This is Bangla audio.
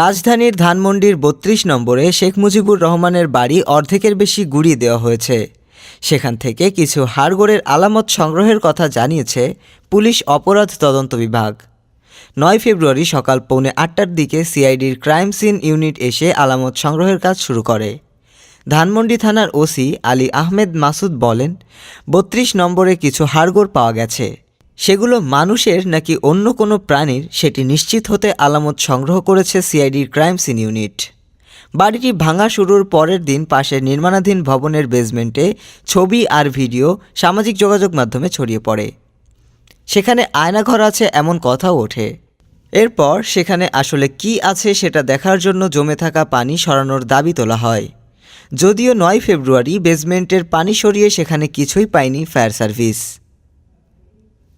রাজধানীর ধানমন্ডির বত্রিশ নম্বরে শেখ মুজিবুর রহমানের বাড়ি অর্ধেকের বেশি গুড়িয়ে দেওয়া হয়েছে। সেখান থেকে কিছু হাড়গোড়ের আলামত সংগ্রহের কথা জানিয়েছে পুলিশ অপরাধ তদন্ত বিভাগ। নয় ফেব্রুয়ারি সকাল পৌনে আটটার দিকে সিআইডির ক্রাইম সিন ইউনিট এসে আলামত সংগ্রহের কাজ শুরু করে। ধানমন্ডি থানার ওসি আলী আহমেদ মাসুদ বলেন, বত্রিশ নম্বরে কিছু হাড়গোড় পাওয়া গেছে। সেগুলো মানুষের নাকি অন্য কোনো প্রাণীর সেটি নিশ্চিত হতে আলামত সংগ্রহ করেছে সিআইডির ক্রাইম সিন ইউনিট। বাড়িটি ভাঙা শুরুর পরের দিন পাশের নির্মাণাধীন ভবনের বেসমেন্টে ছবি আর ভিডিও সামাজিক যোগাযোগ মাধ্যমে ছড়িয়ে পড়ে। সেখানে আয়নাঘর আছে এমন কথাও ওঠে। এরপর সেখানে আসলে কি আছে সেটা দেখার জন্য জমে থাকা পানি সরানোর দাবি তোলা হয়। যদিও নয় ফেব্রুয়ারি বেসমেন্টের পানি সরিয়ে সেখানে কিছুই পায়নি ফায়ার সার্ভিস।